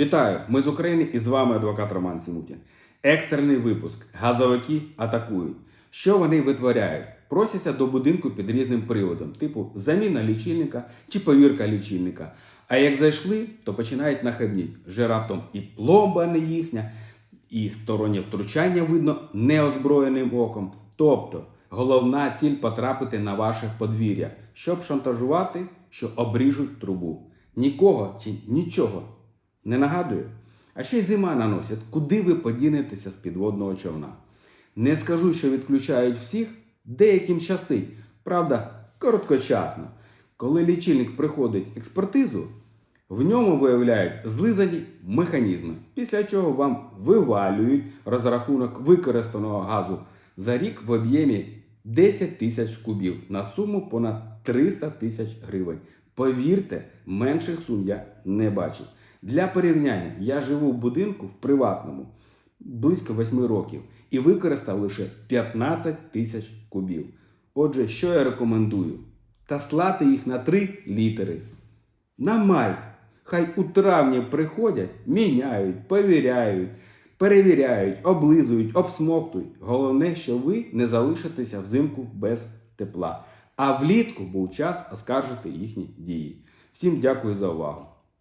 Вітаю! Ми з України і з вами адвокат Роман Сімутін. Екстрений випуск. Газовики атакують. Що вони витворяють? Просяться до будинку під різним приводом, типу заміна лічильника чи повірка лічильника. А як зайшли, то починають нахабніть. Вже раптом і пломба не їхня, і стороннє втручання видно неозброєним оком. Тобто головна ціль потрапити на ваше подвір'я, щоб шантажувати, що обріжуть трубу. Нікого чи нічого не нагадує? А ще й зима наносять, куди ви подінетеся з підводного човна. Не скажу, що відключають всіх, деяким щастить. Правда, короткочасно. Коли лічильник приходить експертизу, в ньому виявляють злизані механізми, після чого вам вивалюють розрахунок використаного газу за рік в об'ємі 10 тисяч кубів на суму понад 300 тисяч гривень. Повірте, менших сум я не бачив. Для порівняння, я живу в будинку в приватному близько 8 років і використав лише 15 тисяч кубів. Отже, що я рекомендую? Та слати їх на 3 літери. На май. Хай у травні приходять, міняють, повіряють, перевіряють, облизують, обсмоктують. Головне, що ви не залишитеся взимку без тепла. А влітку був час оскаржити їхні дії. Всім дякую за увагу.